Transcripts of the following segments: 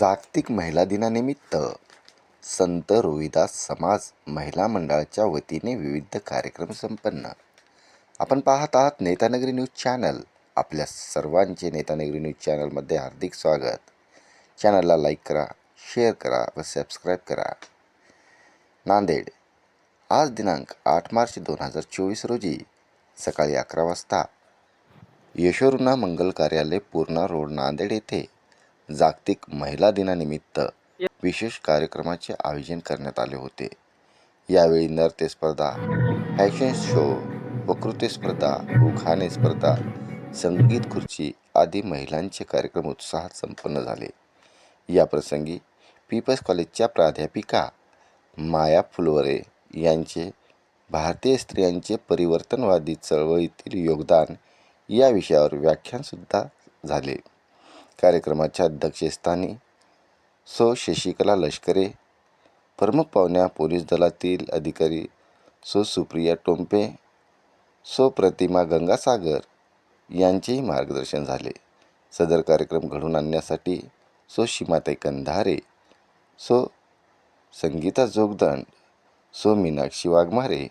जागतिक महिला दिनानिमित्त संत रोहिदास समाज महिला मंडळाच्या वतीने विविध कार्यक्रम संपन्न. आपण पाहत आहात नेतानगरी न्यूज चॅनल. आपल्या सर्वांचे नेतानगरी न्यूज चॅनलमध्ये हार्दिक स्वागत. चॅनलला लाईक करा शेअर करा व सबस्क्राईब करा. नांदेड आज दिनांक आठ मार्च दोन हजार चोवीस रोजी सकाळी अकरा वाजता यशोरुणा मंगल कार्यालय पूर्णा रोड नांदेड येथे जागतिक महिला दिनानिमित्त विशेष कार्यक्रमाचे आयोजन करण्यात आले होते. यावेळी नृत्य स्पर्धा फॅशन शो वक्तृत्व स्पर्धा उखाणे स्पर्धा संगीत खुर्ची आदी महिलांचे कार्यक्रम उत्साहात संपन्न झाले. या प्रसंगी पीपल्स कॉलेजच्या प्राध्यापिका माया फुलवरे यांचे भारतीय स्त्रियांचे परिवर्तनवादी चळवळीतील योगदान या विषयावर व्याख्यानसुद्धा झाले. कार्यक्रमाच्या अध्यक्षस्थानी सो शशिकला लष्करे प्रमुख पाहुण्या पोलीस दलातील अधिकारी सो सुप्रिया टोंपे सो प्रतिमा गंगासागर यांचेही मार्गदर्शन झाले. सदर कार्यक्रम घडून आणण्यासाठी सो सीमाताई कंधारे सो संगीता जोगदंड सो मीनाक्षी वाघमारे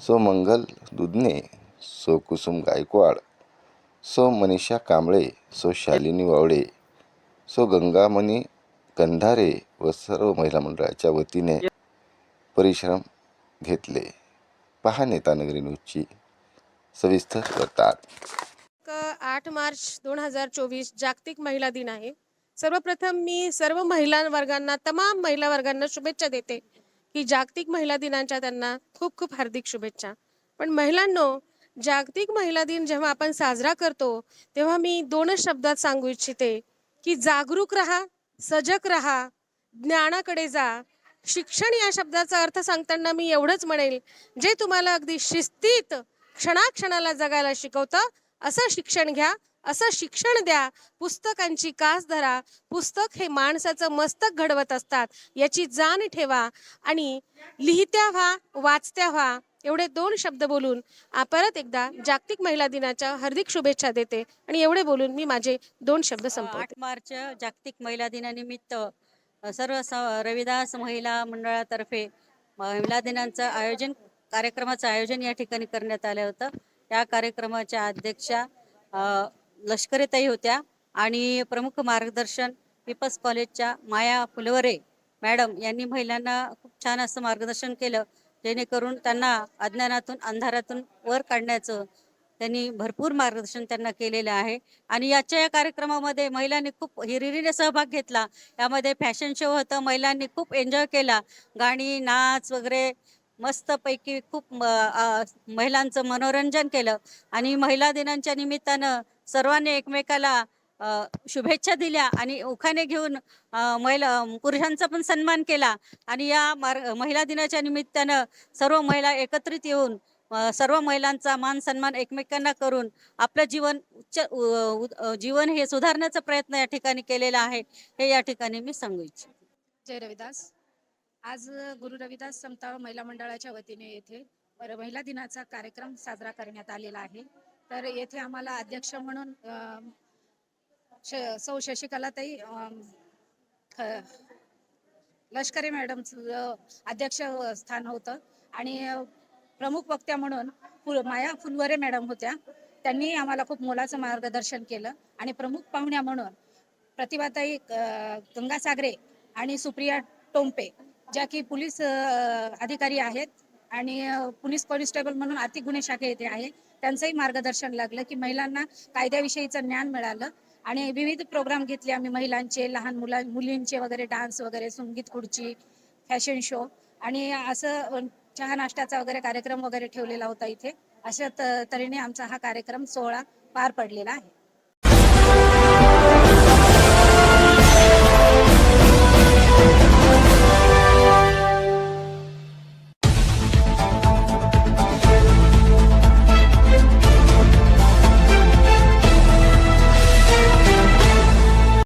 सो मंगल दुधने सो कुसुम गायकवाड सो मनीषा कांबळे सो शालिनी वावडे सो गंगामणी कंधारे व सर्व महिला मंडळाच्या वतीने परिश्रम घेतले. पहा नेतानगरी न्यूजची सविस्तर वृत्तात आठ मार्च दोन हजार चोवीस जागतिक महिला दिन आहे. सर्वप्रथम मी सर्व महिला वर्गांना तमाम महिला वर्गांना शुभेच्छा देते की जागतिक महिला दिनाच्या त्यांना खूप खूप हार्दिक शुभेच्छा. पण महिलांनो जागतिक महिला दिन जेव्हा आपण साजरा करतो तेव्हा मी दोनच शब्दात सांगू इच्छिते की जागरूक राहा सजग राहा ज्ञानाकडे जा. शिक्षण या शब्दाचा अर्थ सांगताना मी एवढंच म्हणेल जे तुम्हाला अगदी शिस्तीत क्षणाक्षणाला जगायला शिकवतं असं शिक्षण घ्या असं शिक्षण द्या. पुस्तकांची कास धरा. पुस्तक हे माणसाचं मस्तक घडवत असतात याची जाण ठेवा आणि लिहित्या व्हा वाचत्या व्हा. एवढे दोन शब्द बोलून परत एकदा जागतिक महिला दिनाच्या हार्दिक शुभेच्छा देते आणि एवढे बोलून मी माझे दोन शब्द संपवते. आठ मार्च जागतिक महिला दिनानिमित्त सर्व रविदास महिला मंडळातर्फे महिला दिनाचं आयोजन कार्यक्रमाचं आयोजन या ठिकाणी करण्यात आलं होतं. या कार्यक्रमाच्या अध्यक्षा लष्करीताई होत्या आणि प्रमुख मार्गदर्शन पीपल्स कॉलेजच्या माया फुलवरे मॅडम यांनी महिलांना खूप छान असं मार्गदर्शन केलं. जेणेकरून त्यांना अज्ञानातून अंधारातून वर काढण्याचं त्यांनी भरपूर मार्गदर्शन त्यांना केलेलं आहे. आणि याच्या या कार्यक्रमामध्ये महिलांनी खूप हिरिरीने सहभाग घेतला. यामध्ये फॅशन शो होतं महिलांनी खूप एन्जॉय केला. गाणी नाच वगैरे मस्तपैकी खूप म- महिलांचं मनोरंजन केलं. आणि महिला दिनांच्या निमित्तानं सर्वांनी एकमेकाला शुभेच्छा दिल्या आणि उखाने घेऊन महिला पुरुषांचा पण सन्मान केला. आणि या महिला दिनाच्या निमित्तानं सर्व महिला एकत्रित येऊन सर्व महिलांचा मान सन्मान एकमेकांना करून आपलं जीवन उच्च जीवन हे सुधारण्याचा प्रयत्न या ठिकाणी केलेला आहे हे या ठिकाणी मी सांगू इच्छिते. जय रविदास. आज गुरु रविदास समता महिला मंडळाच्या वतीने येथे महिला दिनाचा कार्यक्रम साजरा करण्यात आलेला आहे. तर येथे आम्हाला अध्यक्ष म्हणून सौ शशिकलाताई लष्करी मॅडमचं अध्यक्ष स्थान होतं. आणि प्रमुख वक्त्या म्हणून फुल माया फुलवरे मॅडम होत्या. त्यांनी आम्हाला खूप मोलाचं मार्गदर्शन केलं. आणि प्रमुख पाहुण्या म्हणून प्रतिभाताई गंगासागरे आणि सुप्रिया टोंपे ज्या की पोलीस अधिकारी आहेत. आणि पोलीस कॉन्स्टेबल म्हणून आर्थिक गुन्हे शाखे येथे आहे. त्यांचंही मार्गदर्शन लागलं की महिलांना कायद्याविषयीचं ज्ञान मिळालं. आणि विविध प्रोग्राम घेतले आम्ही महिलांचे लहान मुला मुलींचे वगैरे डान्स वगैरे संगीत खुर्ची फॅशन शो आणि असं चहा नाश्त्याचा वगैरे कार्यक्रम वगैरे ठेवलेला होता इथे. अशा तऱ्हेने आमचा हा कार्यक्रम सोहळा पार पडलेला आहे.